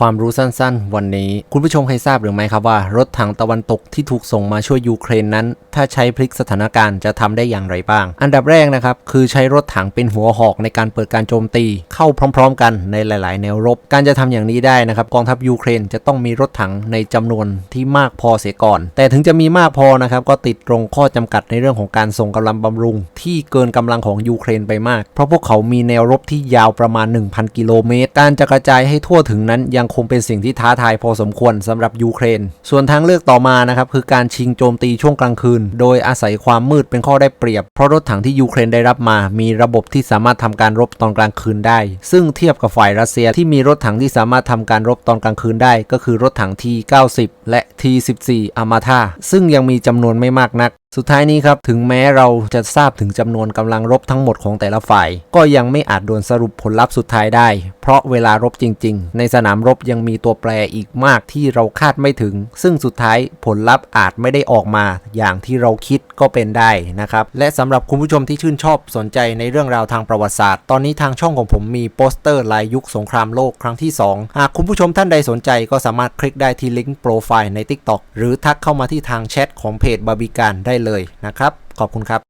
ความรู้สั้นๆ วันนี้ คุณผู้ชมเคยทราบหรือไม่ครับว่า รถถังตะวันตกที่ถูกส่งมาช่วยยูเครนนั้น ถ้าใช้พลิกสถานการณ์จะทำได้อย่างไรบ้าง อันดับแรกนะครับ คือใช้รถถังเป็นหัวหอกในการเปิดการโจมตี เข้าพร้อม ๆ กันในหลาย ๆ แนวรบ การจะทำอย่างนี้ได้นะครับกองทัพยูเครนจะต้องมีรถถังในจำนวนที่มากพอเสียก่อน แต่ถึงจะมีมากพอนะครับก็ติดตรงข้อจำกัดในเรื่องของการส่งกำลังบำรุง ที่เกินกำลังของยูเครนไปมาก เพราะพวกเขามีแนวรบที่ยาวประมาณ 1,000 กิโลเมตร การจะกระจายให้ทั่วถึงนั้นยังคงเป็นสิ่งที่ท้าทายพอสมควรสำหรับยูเครน ส่วนทางเลือกต่อมานะครับคือการชิงโจมตีช่วงกลางคืน โดยอาศัยความมืดเป็นข้อได้เปรียบ เพราะรถถังที่ยูเครนได้รับมา มีระบบที่สามารถทำการรบตอนกลางคืนได้ ซึ่งเทียบกับฝ่ายรัสเซียที่มีรถถังที่สามารถทำการรบตอนกลางคืนได้ ก็คือรถถัง T90 และ T14 อามาธาซึ่งยังมีจำนวนไม่มากนัก สุดท้ายนี้ครับ ถึงแม้เราจะทราบถึงจำนวนกำลังรบทั้งหมดของแต่ละฝ่าย ก็ยังไม่อาจด่วนสรุปผลลัพธ์สุดท้ายได้ เพราะเวลารบจริง ๆ ในสนามรบยังมีตัวแปรอีกมากที่เราคาดไม่ถึง ซึ่งสุดท้ายผลลัพธ์อาจไม่ได้ออกมา อย่างที่เราคิดก็เป็นได้นะครับและสำหรับคุณผู้ชมที่ชื่นชอบสนใจในเรื่องราวทางประวัติศาสตร์ ตอนนี้ทางช่องของผมมีโปสเตอร์ลายยุคสงครามโลกครั้งที่ 2 หากคุณผู้ชมท่านใดสนใจก็สามารถคลิกได้ที่ลิงก์โปรไฟล์ใน TikTok หรือทักเข้ามาที่ทางแชทของเพจบาบิการได้เลยนะครับ ขอบคุณครับ